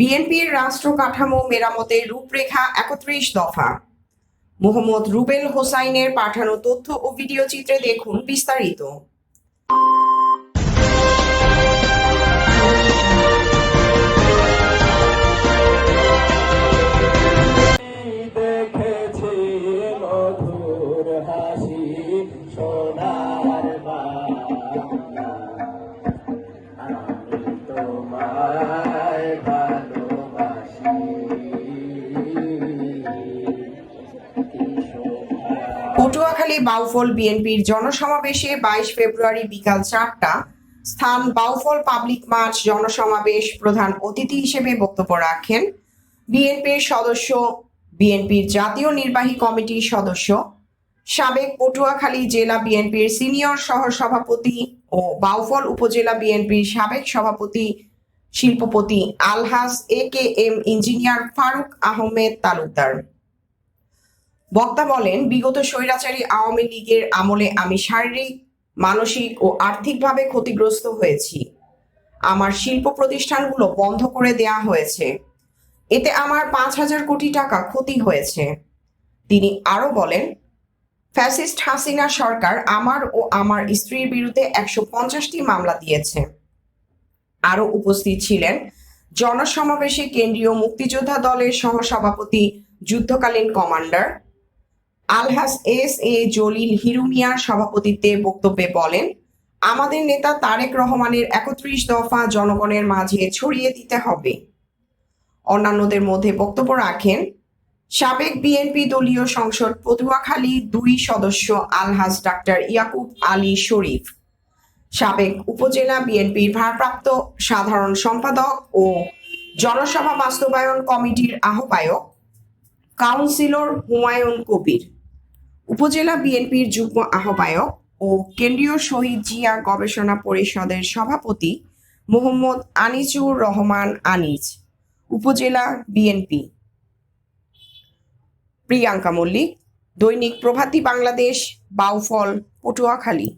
বিএনপির রাষ্ট্র কাঠামো, মেরামতের রূপরেখা একত্রিশ দফা। মোহাম্মদ রুবেল হোসাইনের পাঠানো তথ্য ও ভিডিও চিত্রে দেখুন বিস্তারিত। দেখেছি মধুর হাসি সোনার পটুয়াখালী বাউফল বিএনপির জনসমাবেশে বাইশ ফেব্রুয়ারি বিকাল চারটা স্থান বাউফল পাবলিক মার্চ জনসমাবেশ প্রধান অতিথি হিসেবে বক্তব্য রাখেন বিএনপির সদস্য, বিএনপির জাতীয় নির্বাহী কমিটির সদস্য, সাবেক পটুয়াখালী জেলা বিএনপির সিনিয়র সহ সভাপতি ও বাউফল উপজেলা বিএনপির সাবেক সভাপতি শিল্পপতি আলহাজ A K M engineer Faruk Ahmed Talukdar. বক্তা বলেন, বিগত স্বৈরাচারী আওয়ামী লীগের আমলে আমি শারীরিক, মানসিক ও আর্থিকভাবে ক্ষতিগ্রস্ত হয়েছি। আমার শিল্প প্রতিষ্ঠানগুলো বন্ধ করে দেয়া হয়েছে। এতে আমার পাঁচ হাজার কোটি টাকা ক্ষতি হয়েছে। তিনি আরও বলেন, ফ্যাসিস্ট হাসিনা সরকার আমার ও আমার স্ত্রীর বিরুদ্ধে একশো পঞ্চাশটি মামলা দিয়েছে। আরও উপস্থিত ছিলেন জনসমাবেশে কেন্দ্রীয় মুক্তিযোদ্ধা দলের সহসভাপতি, যুদ্ধকালীন commander Alhaj S A Jalil হিরুমিয়ার সভাপতিত্বে বক্তব্যে বলেন, আমাদের নেতা তারেক রহমানের একত্রিশ দফা জনগণের মাঝে ছড়িয়ে দিতে হবে। অন্যান্যদের মধ্যে বক্তব্য রাখেন, সাবেক বিএনপি দলীয় সংসদ পটুয়াখালী দুই সদস্য আলহাজ ডাক্তার ইয়াকুব আলী শরীফ, সাবেক উপজেলা বিএনপির ভারপ্রাপ্ত সাধারণ সম্পাদক ও জনসভা বাস্তবায়ন কমিটির আহ্বায়ক, কাউন্সিলর হুমায়ুন কবির। উপজেলা বিএনপির যুগ্ম আহ্বায়ক ও কেন্দ্রীয় শহীদ জিয়া গবেষণা পরিষদের সভাপতি মোহাম্মদ আনিসুর রহমান আনিজ, উপজেলা বিএনপি। প্রিয়াঙ্কা মল্লিক, দৈনিক প্রভাতী বাংলাদেশ, বাউফল, পটুয়াখালী।